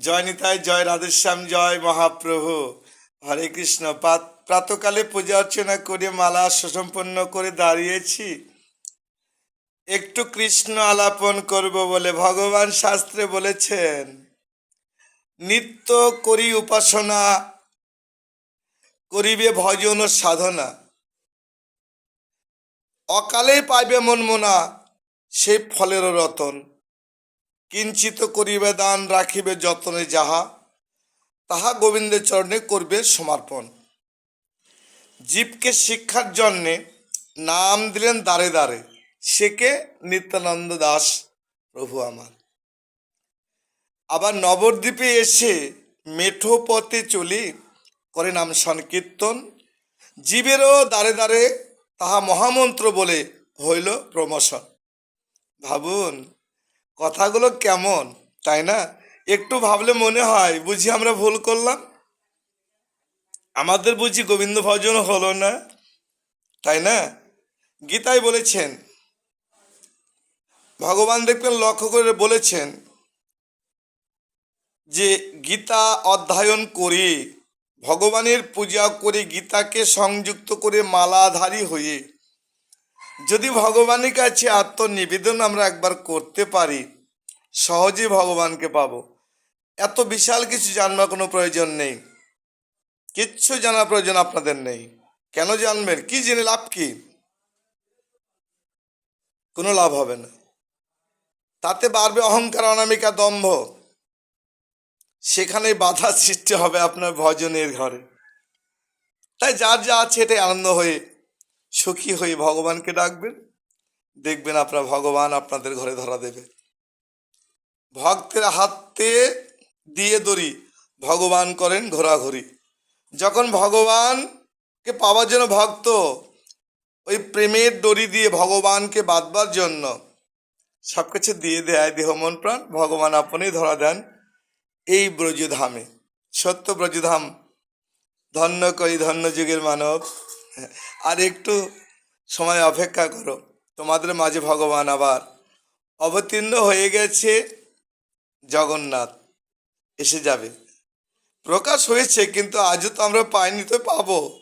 জয় নিতাই, জয় রাধেশ্যাম, জয় মহাপ্রভু। হরে কৃষ্ণ প্রাতকালে পূজা অর্চনা করে মালা সুসম্পন্ন করে দাঁড়িয়েছি। একটু কৃষ্ণ আলাপন করব বলে ভগবান শাস্ত্রে বলেছেন, নিত্য করি উপাসনা, করিবে ভজন সাধনা। অকালে পাইবে মন মোনা সেই ফলেরও রতন। কিঞ্চিত করিবে দান রাখিবে যতনে যাহা, তাহা গোবিন্দের চরণে করবে সমর্পণ। জীবকে শিক্ষার জন্যে নাম দিলেন দাঁড়ে দাঁড়ে সেকে নিত্যানন্দ দাস, প্রভু আমার। আবার নবদ্বীপে এসে মেঠো পথে চলি, করে নাম সংকীর্তন। জীবেরও দাঁড়ে দাঁড়ে তাহা মহামন্ত্র বলে হইল প্রমোশন। ভাবুন কথাগুলো কেমন, তাই না? একটু ভাবলে মনে হয়, বুঝি আমরা ভুল করলাম? আমাদের বুঝি গোবিন্দ ভজন হলো না, তাই না? গীতায় বলেছেন, ভগবান দেখবেন লক্ষ্য করে বলেছেন যে, গীতা অধ্যয়ন করে, ভগবানের পূজা করে, গীতাকে সংযুক্ত করে মালাধারী হয়ে যদি ভগবানের কাছে আত্মনিবেদন আমরা একবার করতে পারি সহজে ভগবানকে পাব। এত বিশাল কিছু জানবার কোনো প্রয়োজন নেই। কিচ্ছু জানার প্রয়োজন আপনাদের নেই। কেন জানবেন? কি জেনে লাভ কি? কোনো লাভ হবে না। তাতে বাড়বে অহংকার, অনামিকা, দম্ভ। সেখানে বাধা সৃষ্টি হবে আপনার ভজনের ঘরে। তাই যার যা আছে এটাই আনন্দ হয়ে সুখী হয়ে ভগবানকে ডাকবেন। দেখবেন আপনার ভগবান আপনাদের ঘরে ধরা দেবে। ভক্তের হাতে দিয়ে দড়ি, ভগবান করেন ঘোরাঘুরি। যখন ভগবানকে পাওয়ার জন্য ভক্ত, ওই প্রেমের দড়ি দিয়ে ভগবানকে বাঁধবার জন্য সব কিছু দিয়ে দেয় দেহ, মন, প্রাণ, ভগবান আপনি ধরা দেন এই ব্রজধামে। সত্য ব্রজধাম, ধন্য করি ধন্য যুগের মানব। আর একটু সময় অপেক্ষা করো। তোমাদের মাঝে ভগবান আবার অবতীর্ণ হয়ে গেছে জগন্নাথ। এসে যাবে। প্রকাশ হয়েছে, কিন্তু আজও তো আমরা পাইনি তো পাবো।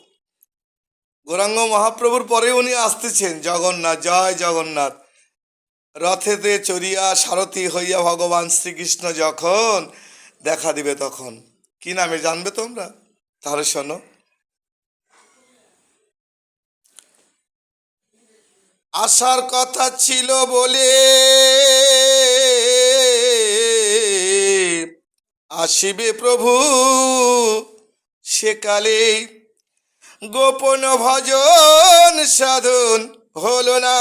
গৌরাঙ্গ মহাপ্রভুর পরে উনি আসতেছেন। জগন্নাথ, জয় জগন্নাথ। রথেতে চড়িয়া সারথি হইয়া ভগবান শ্রীকৃষ্ণ যখন দেখা দিবে তখন। কি নামে জানবে তোমরা? তাহলে শোনো। আসার কথা ছিল বলে আসিবে প্রভু সেকালে। গোপন ভজন সাধন হলো না।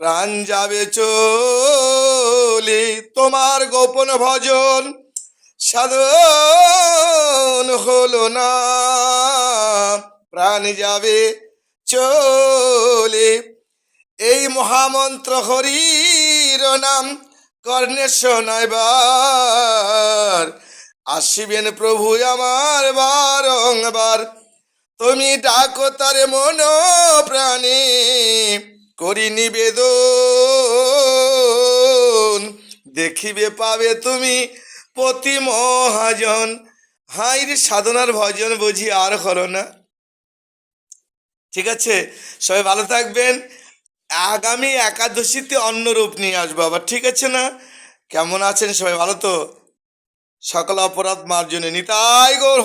প্রাণ যাবে চলে তোমার গোপন ভজন সাধন হলো না। প্রাণ যাবে চলে। এই মহামন্ত্র হরির নাম কর্ণে শোনাইবার আসিবেন প্রভু আমার বারংবার। তুমি ডাকো তারে মন প্রাণে করি নিবেদন। দেখিবে, পাবে তুমি প্রতি মহাজন। হাইর সাধনার ভজন বুঝি আর হলো না। ঠিক আছে? সবাই ভালো থাকবেন। আগামী একাদশীতে অন্য রূপ নিয়ে আসব আবার, ঠিক আছে না? কেমন আছেন সবাই ভালো তো? সকল অপরাধ মার্জনে নিতাই গৌর।